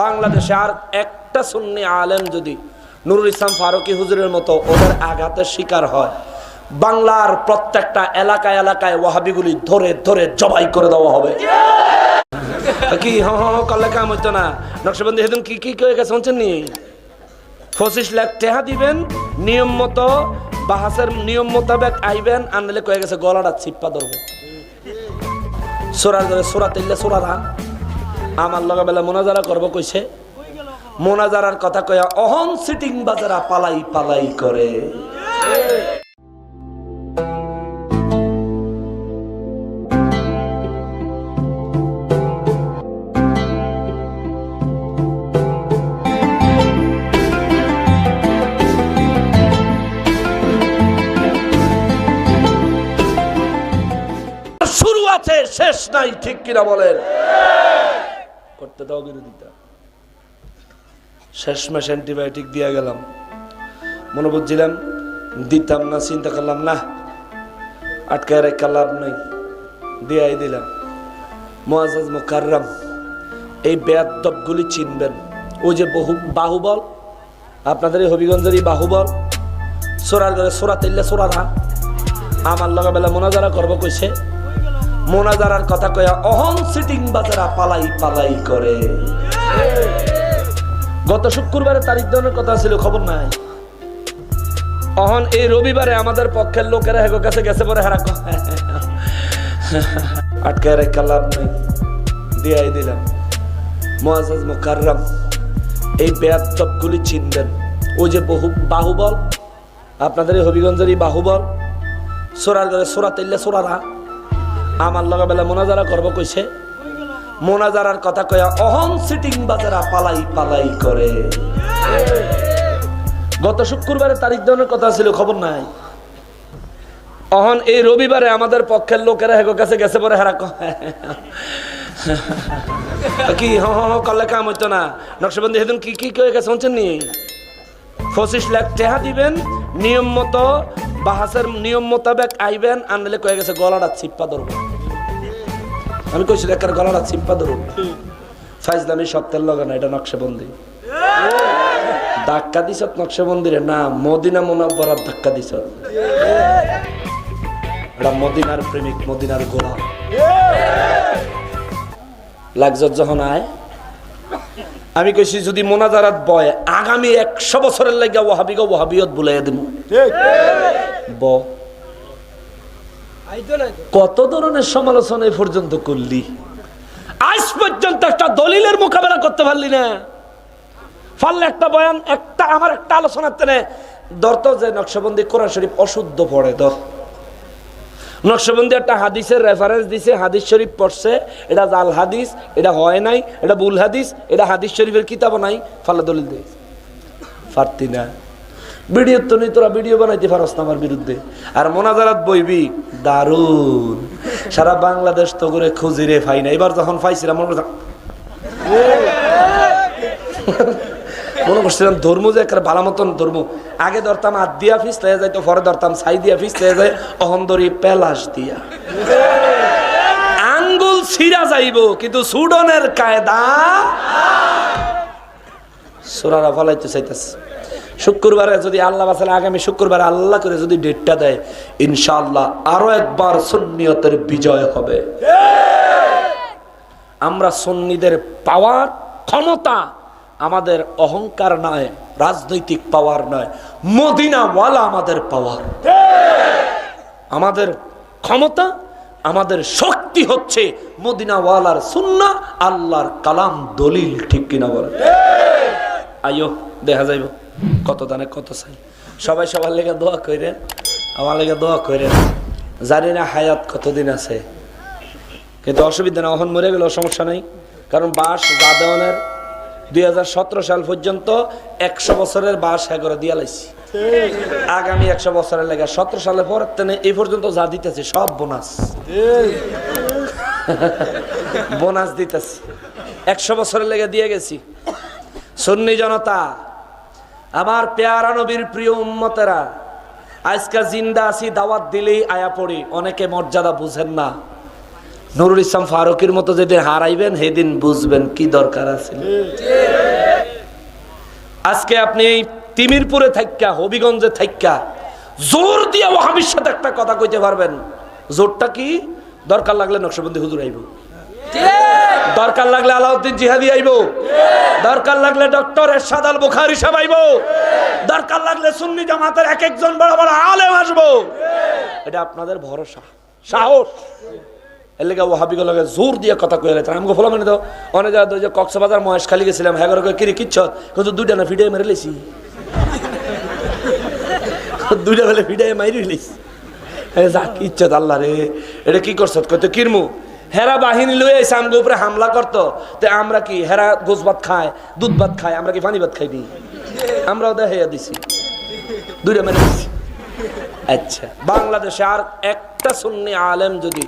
বাংলাদেশে আর একটা সুন্নি আলেম যদি নুরুল ইসলাম ফারুকি হুজুরের মতো ওদের আঘাতের শিকার হয়, বাংলার প্রত্যেকটা এলাকায় এলাকায় ওয়াহাবিগুলি ধরে ধরে জবাই করে দেওয়া হবে। কি হ হ হ করলে কাম হইতো না। নকশবন্দি হেদিন কি কি কয়ে গেছে শুনছেন নি? পঁচিশ লাখ টেহা দিবেন, নিয়ম মতো, বাহাসের নিয়ম মোতাবেক আইবেন আনলে কয়ে গেছে গলাটা চিপ্পা ধরবো। ধরে সোরা তেললে সোরারা আমার লগে বেলা মোনাজারা করব কইছে। মোনাজারার কথা কয়া অহন সিটিং বাজারা পালাই পালাই করে। শুরু আছে, শেষ নাই, ঠিক কিনা বলেন? করতে দাও বিরোধিতা। শেষ মাসে অ্যান্টিবায়োটিক দিয়ে গেলাম। মনে বুঝছিলাম, দিতাম না, চিন্তা করলাম না আটকায় রেখা লাভ নাই। দিয়াই দিলাম। মোয়াজ মুকাররাম, এই বেয়াদবগুলি চিনবেন। ওই যে বহু বাহুবল, আপনাদের এই হবিগঞ্জের এই বাহুবল, সোরার ঘরে সোরা তেললে সোরারা আমার লগা বেলা মোনাজারা করব কইছে। মোনাজারার কথা কয়া অহন সিটিং বাজারা পালাই পালাই করে। গত শুক্রবারে তারিখ দেওয়ার কথা ছিল, খবর নাই। অহন, এই রবিবারে আমাদের পক্ষের লোকেরা হেগো কাছে গেছে পরে হারা আটকে রেখা লাভ নেই। দিয়াই দিলাম। মোয়াজ মুকাররাম, এই বেয়াদবগুলি চিনবেন। ওই যে বহু বাহুবল, আপনাদের হবিগঞ্জের এই বাহুবল, সোরার ঘরে সোরা তেললে সোরারা। আমার লগা বেলা মোনাজারা করব কইছে। মোনাজারার কথা কয়া অহন সিটিং বাজারা পালাই পালাই করে। গত শুক্রবারে তারিখ দেওয়ার কথা ছিল, খবর নাই। অহন এই রবিবারে আমাদের পক্ষের লোকেরা হেগো কাছে গেছে পরে হারা কি, হ করলে কাম হইতো না। নকশবন্দি হেদিন কি কি কয়ে গেছে শুনছেন নি? পঁচিশ লাখ টেহা দিবেন, নিয়ম মতো বাহাসের নিয়ম মোতাবেক আইবেন, আনলে কয়ে গেছে, গলাটা চিপ্পা ধরবো। আমি কইছি একার গলাটা চিপ্পা ধরবো ফাইজলামি সত্যের লগে না, এটা নকশবন্দি। ধাক্কা দিছত নকশবন্দিরে, না, মদিনা মোনাব্বরার ধাক্কা দিছত। এটা মদিনার প্রেমিক, মদিনার গোলা লাগজত যখন আয় আমি কইছি যদি মোনাজারাত বয় আগামী একশো বছরের লাগে ওহাবিগ ওহাবিয়ত বুলাই দিব ব। কত ধরনের সমালোচনা এ পর্যন্ত করলি? আজ পর্যন্ত একটা দলিলের মোকাবেলা করতে পারলি না। পারলে একটা বয়ান একটা আমার একটা আলোচনার তেনে দর্ত যে নকশবন্দি কোরআন শরীফ অশুদ্ধ পড়ে দর নকশবন্দি একটা হাদিসের রেফারেন্স দিছে, হাদিস শরীফ পড়ছে, এটা জাল হাদিস, এটা হয় নাই, এটা বুল হাদিস, এটা হাদিস শরীফের কিতাবও নাই ফাল্লা দলিল দিয়ে পারতি না। ভিডিও তো নেই, তোরা ভিডিও বানাইতে পারস না আমার বিরুদ্ধে। আর মোনাজারাত বইবি দারুণ সারা বাংলাদেশ তো করে খুঁজি রে ফাই না। এবার যখন পাইছিলাম মনে মনে করছিলাম ধর্ম যে একটা ভালো মতন ধর্ম। আগে ধরতাম হাত দিয়া ফিস লেগে যাইতো পরে ধরতাম সাই দিয়া ফিস লেগে যায় অহন্দরি পেলাস দিয়া। আঙ্গুল ছিঁড়া যাইব কিন্তু সুডনের কায়দা সোরারা ফলাইতে চাইতেছে। শুক্রবারে যদি আল্লাহ বাসালে আগামী শুক্রবারে আল্লাহ করে যদি ডেটটা দেয় ইনশাআল্লাহ আরও একবার সুন্নিয়তের বিজয় হবে। আমরা সুন্নিদের পাওয়ার ক্ষমতা আমাদের অহংকার নয়, রাজনৈতিক পাওয়ার নয়, মদিনাওয়ালা আমাদের পাওয়ার আমাদের ক্ষমতা, আমাদের শক্তি হচ্ছে মদিনাওয়ালার সুন্না আল্লাহর কালাম দলিল, ঠিক কিনা বলে আইও দেখা যাইব। কত দানে কত চাই। সবাই সবার লেগে দোয়া করেন আমার লেগে দোয়া করেন জানি না হায়াত কতদিন আছে। কিন্তু অসুবিধা না, অহন মরে গেলেও সমস্যা নেই। কারণ বাস যা দেওয়ানের দুই হাজার সতেরো সাল পর্যন্ত একশো বছরের বাস এগারো দিয়া লাইছি। আগামী একশো বছরের লেগে সতেরো সালে পর এই পর্যন্ত যা দিতেছে সব বোনাস। বোনাস দিতেছি। একশো বছরের লেগে দিয়ে গেছি। সুন্নি জনতা, আমার পেয়ারা নবীর প্রিয় উম্মতেরা, আজকে জিন্দা আছি, দাওয়াত দিলেই আয়া পড়ি, অনেকে মর্যাদা বুঝেন না। নুরুল ইসলাম ফারুকের মতো যেদিন হারাইবেন, সেদিন বুঝবেন কি দরকার আছে। আজকে আপনি তিমিরপুরে থাইক্কা হবিগঞ্জে থাইক্কা জোর দিয়ে ওহাবির সাথে একটা কথা কইতে পারবেন। জোরটা কি? দরকার লাগলে নকশবন্দি হুজুর আইব। দরকার লাগলে আলাউদ্দিন জিহাদি আইব। দরকার লাগলে ডক্টর এরশাদ আল বুখারি সাহেব আইব। দরকার লাগলে সুন্নি জামাতের এক একজন বড় বড় আলেম আসব। এটা আপনাদের ভরসা। সাহস। এর লেগে ওহাবিগ লগে জোর দিয়ে কথা কয়ে লেছে আমাকে ফলো মানে তো অনেক যে কক্সবাজার মহেশ খালি গেছিলাম হ্যাঁ করে, কিচ্ছ? কিন্তু দুইটা না ভিডিও মেরে লেছি দুইটা বেলে ভিডিও মাইরি লেছি যা কি ইচ্ছা আল্লাহ রে। এটা কি করছ? কত কিরমু? হেরা বাহিনী লয়ে এসে আমগো উপরে হামলা করতো। তো আমরা কি, হেরা গোস ভাত খায়, দুধ ভাত খায়, আমরা কি পানি ভাত খাই দিই আমরাও দেখাইয়া দিছি। দুইটা মেরে দিছি। আচ্ছা বাংলাদেশে আর একটা সুন্নি আলেম যদি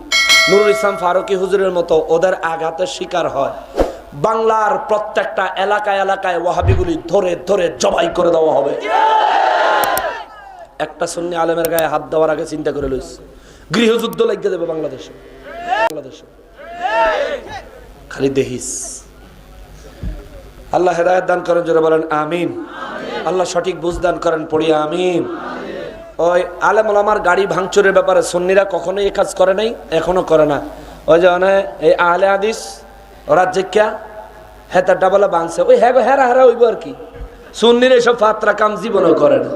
নুরুল ইসলাম ফারুকি হুজুরের মতো ওদের আঘাতের শিকার হয়। বাংলার প্রত্যেকটা এলাকায় এলাকায় ওয়াহাবিগুলি ধরে ধরে জবাই করে দেওয়া হবে। একটা সুন্নি আলেমের গায়ে হাত দেওয়ার আগে চিন্তা করে লইস। গৃহযুদ্ধ লাগিয়ে দেবে বাংলাদেশে। বাংলাদেশে। খালি দেহিস। আল্লাহ হেদায়ত দান করেন, জোরে বলেন, আমিন। আল্লাহ সঠিক বুঝ দান করেন, পড়ি, আমিন। ওই আলেম আমার গাড়ি ভাঙচুরের ব্যাপারে সুন্নিরা কখনোই এ কাজ করে নাই, এখনও করে না। ওই যে এই আহলে আদিস ওরা জিজ্ঞা হ্যাঁ তার ডাবলা বাংছে ওই হ্যাঁ হেরা হেরা হইব আর কি। সুন্নির এসব ফাত্রা কাম জীবনও করে না।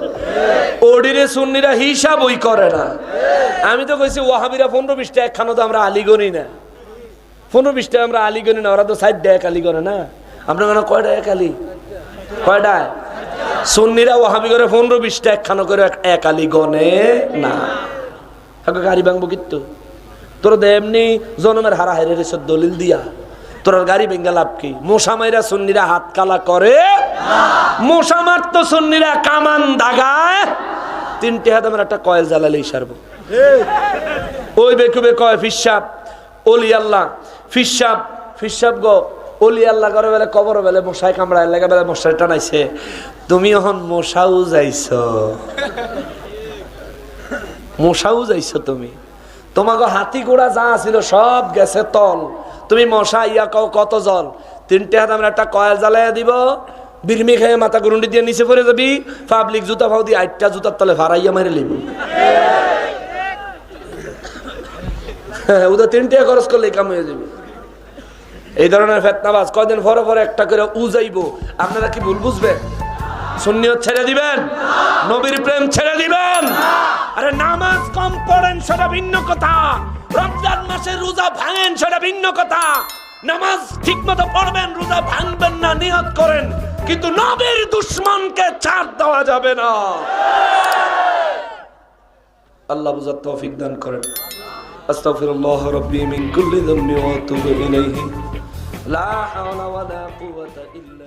ওডিরে সুন্নিরা হিসাব ওই করে না। আমি তো কইছি, ওয়াহাবিরা পনেরো বিশটা একখানো তো আমরা আলিগনি না। পনেরো বিশটা আমরা আলিগনি না, ওরা তো সাইড দেয় আলি করে না। আপনার কয়টা এক আলি? কয়টায় সুন্নিরা ওহাবি করে পনেরো বিশটা একখানো করে এক- আলি গনে না। গাড়ি ভাঙবো কিন্তু তোর দে এমনি জনমের হারা হারে রেছ দলিল দিয়া। তোর গাড়ি ভেঙ্গা লাভ কি? মশা মাইরা সুন্নিরা হাত কালা করে? মশা মারতো সুন্নিরা কামান দাগায়? তিনটে হাত আমার একটা কয়েল জ্বালালেই সারবো। ওই বেকুবে কয় ফিসাব ওলি আল্লাহ ফিসাব ফিসাব গো ওলি আল্লাহ করে বেলে, কবর বেলে, মশাই কামড়ায়, লেগে বেলে মশাই টানাইছে। তুমি এখন মশাও যাইছ। মশাও যাইছ তুমি। তোমাকে হাতি ঘোড়া যা ছিল সব গেছে তল। তুমি মশা ইয়া কও কত জল? তিনটে হাত আমরা একটা কয়েল জ্বালাইয়া দিব। বিরমি খেয়ে মাথা গুরুন্ডি দিয়ে নিচে পড়ে যাবি। পাবলিক জুতা ফাউ দিয়ে আটটা জুতার তলে ভাড়াইয়া মেরে লিব। হ্যাঁ ওদের তিনটে খরচ করলে কাম হয়ে যাবে। এই ধরনের ফেতনাবাজ কয়দিন পরে পরে একটা করে উজাইব আপনারা কি ভুল বুঝবেন? ছেড়ে দিবেন? নবীর প্রেম ছেড়ে দিবেন? আরে নামাজ কম পড়েন, সেটা ভিন্ন কথা। রমজান মাসে রোজা ভাঙেন, সেটা ভিন্ন কথা। নামাজ পড়বেন, রোজা ভাঙবেন না করেন। কিন্তু নবীর দুশ্মনকে ছাড় দেওয়া যাবে না। আল্লাহ বুঝার তৌফিক দান করেন। আস্তাগফিরুল্লাহ রাব্বি মিন কুল্লি যামবি ওয়া আতুবু ইলাইহি। لا حول ولا قوة إلا